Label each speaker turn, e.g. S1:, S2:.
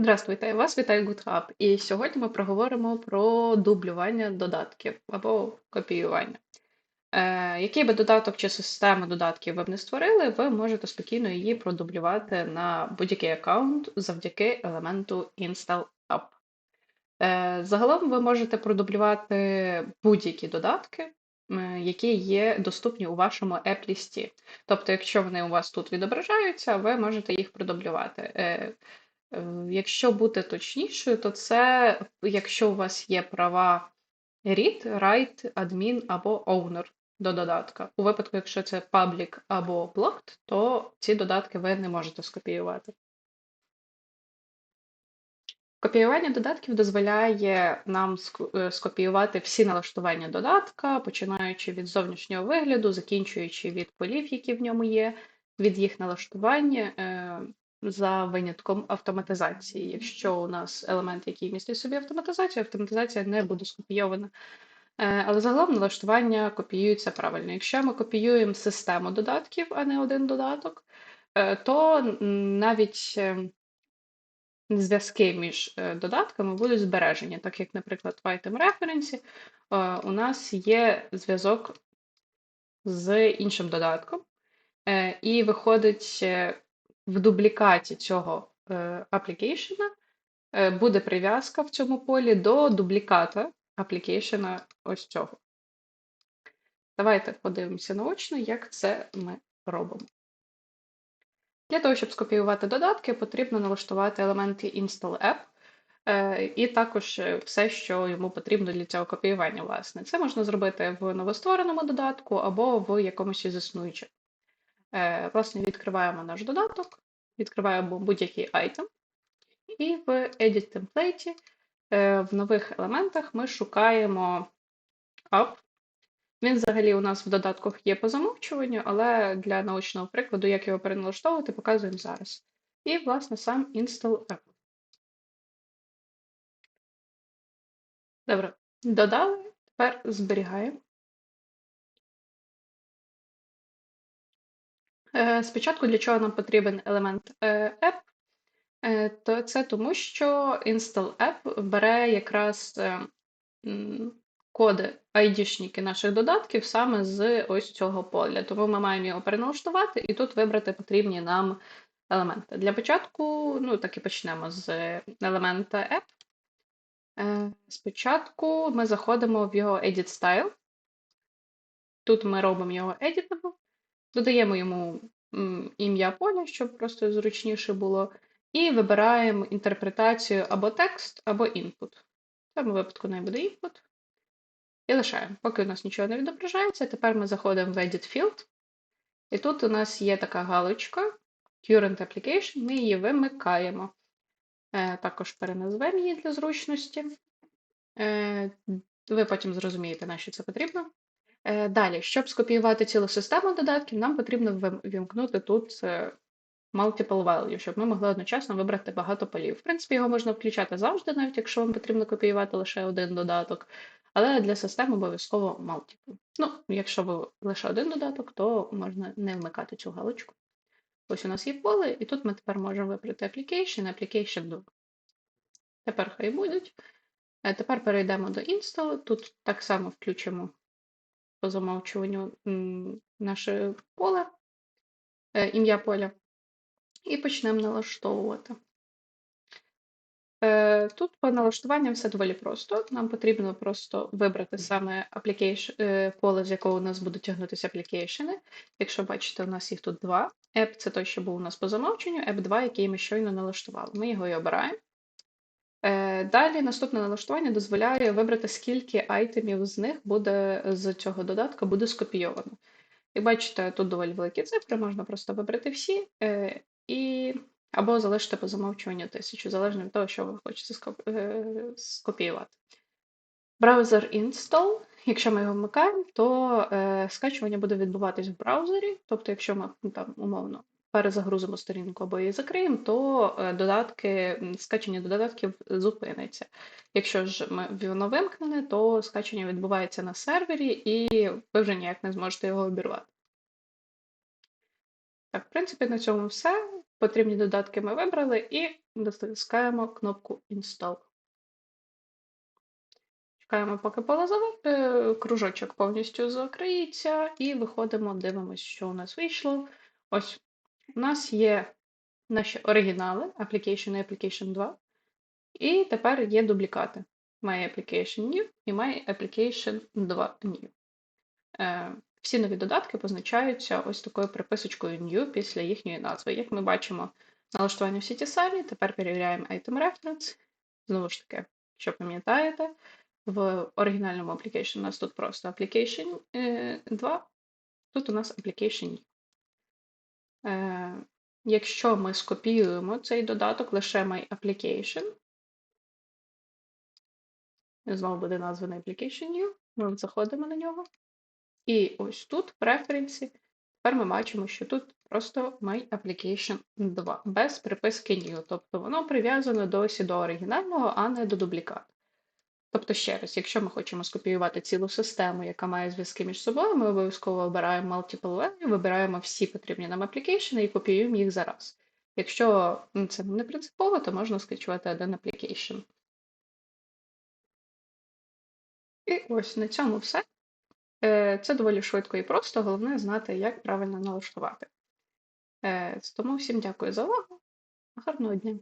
S1: Здравствуйте, вас вітає GitHub. І сьогодні ми проговоримо про дублювання додатків або копіювання. Е, який би додаток чи систему додатків ви б не створили, ви можете спокійно її продублювати на будь-який аккаунт завдяки елементу Install App. Е, загалом ви можете продублювати будь-які додатки, е, які є доступні у вашому app-лісті. Тобто, якщо вони у вас тут відображаються, ви можете їх продублювати. Е, Якщо бути точнішою, то це якщо у вас є права read, write, admin або owner до додатка. У випадку, якщо це public або blocked, то ці додатки ви не можете скопіювати. Копіювання додатків дозволяє нам е, скопіювати всі налаштування додатка, починаючи від зовнішнього вигляду, закінчуючи від полів, які в ньому є, від їх налаштування, е, за винятком автоматизації. Якщо у нас елемент, який містить собі автоматизацію, автоматизація не буде скопійована. Е, але загалом налаштування копіюються правильно. Якщо ми копіюємо систему додатків, а не один додаток, е, то навіть е, зв'язки між додатками будуть збережені, так як, наприклад, в item reference у нас є зв'язок з іншим додатком, і виходить в дублікаті цього аплікейшена буде прив'язка в цьому полі до дубліката аплікейшена ось цього. Давайте подивимося наочно, як це ми робимо. Для того, щоб скопіювати додатки, потрібно налаштувати елементи Install App. Е, і також все, що йому потрібно для цього копіювання, власне. Це можна зробити в новоствореному додатку або в якомусь із існуючих. Е, власне, відкриваємо наш додаток, відкриваємо будь-який айтем, і в Edit Template е, в нових елементах ми шукаємо App. Він взагалі у нас в додатках є по замовчуванню, але для научного прикладу, як його переналаштовувати, показуємо зараз. І, власне, сам Install App. Добре, додали, тепер зберігаємо. Спочатку для чого нам потрібен елемент е, app, е, то це тому, що install app бере якраз коди ID-шники наших додатків саме з ось цього поля. Тому ми маємо його переналаштувати і тут вибрати потрібні нам елементи. Для початку, ну так і почнемо з елемента app. Спочатку ми заходимо в його Edit Style. Тут ми робимо його Editable. Додаємо йому ім'я поля, щоб просто зручніше було. І вибираємо інтерпретацію або текст, або input. В цьому випадку не буде input. І лишаємо. Поки у нас нічого не відображається, тепер ми заходимо в Edit Field. І тут у нас є така галочка Current Application, ми її вимикаємо. Е, також переназвемо її для зручності. Е, ви потім зрозумієте, на що це потрібно. Е, далі, щоб скопіювати цілу систему додатків, нам потрібно вімкнути тут е, multiple value, щоб ми могли одночасно вибрати багато полів. В принципі, його можна включати завжди, навіть якщо вам потрібно копіювати лише один додаток, але для системи обов'язково multiple. Ну, якщо ви лише один додаток, то можна не вмикати цю галочку. Ось у нас є поле, і тут ми тепер можемо вибрати Application, Application do. Тепер хай будуть. Е, тепер перейдемо до Install. Тут так само включимо по замовчуванню наше поле, ім'я поля, і почнемо налаштовувати. Е, тут по налаштуванням все доволі просто. Нам потрібно просто вибрати саме е, поле, з якого у нас будуть тягнутися аплікейшени. Якщо бачите, у нас їх тут два. App це той, що був у нас по замовченню, App 2, який ми щойно налаштували. Ми його і обираємо. Е, далі наступне налаштування дозволяє вибрати, скільки айтемів з них буде з цього додатка буде скопійовано. Як бачите, тут доволі великі цифри, можна просто вибрати всі е, і або залишити по замовчуванню тисячу, залежно від того, що ви хочете е, скопіювати. Браузер install, якщо ми його вмикаємо, то скачування буде відбуватись в браузері, тобто, якщо ми ну, там умовно перезагрузимо сторінку або її закриємо, то е, додатки, скачання додатків зупиниться. Якщо ж воно вимкнене, то скачання відбувається на сервері, і ви вже ніяк не зможете його обірвати. Так, в принципі, на цьому все. Потрібні додатки ми вибрали і натискаємо кнопку Install. Чекаємо, поки поле зав- е, кружочок повністю закриється, і виходимо, дивимося, що у нас вийшло. Ось у нас є наші оригінали Application і Application 2. І тепер є дублікати. My Application New і My Application 2 New. Е, всі нові додатки позначаються ось такою приписочкою New після їхньої назви. Як ми бачимо, налаштування всі ті самі. Тепер перевіряємо Item Reference. Знову ж таки, що пам'ятаєте, в оригінальному Application у нас тут просто Application е, 2, тут у нас Application New. Е, Якщо ми скопіюємо цей додаток лише My Application, знову буде названий Application New, ми заходимо на нього. І ось тут, в преференсі, тепер ми бачимо, що тут просто My Application 2, без приписки New. Тобто воно прив'язане досі до оригінального, а не до дублікату. Тобто, ще раз, якщо ми хочемо скопіювати цілу систему, яка має зв'язки між собою, ми обов'язково обираємо Multiple Value, вибираємо всі потрібні нам аплікейшени і копіюємо їх зараз. Якщо ну, це не принципово, то можна скачувати один application. І ось на цьому все. Е, Це доволі швидко і просто, головне знати, як правильно налаштувати. Е, Тому всім дякую за увагу. Гарного дня!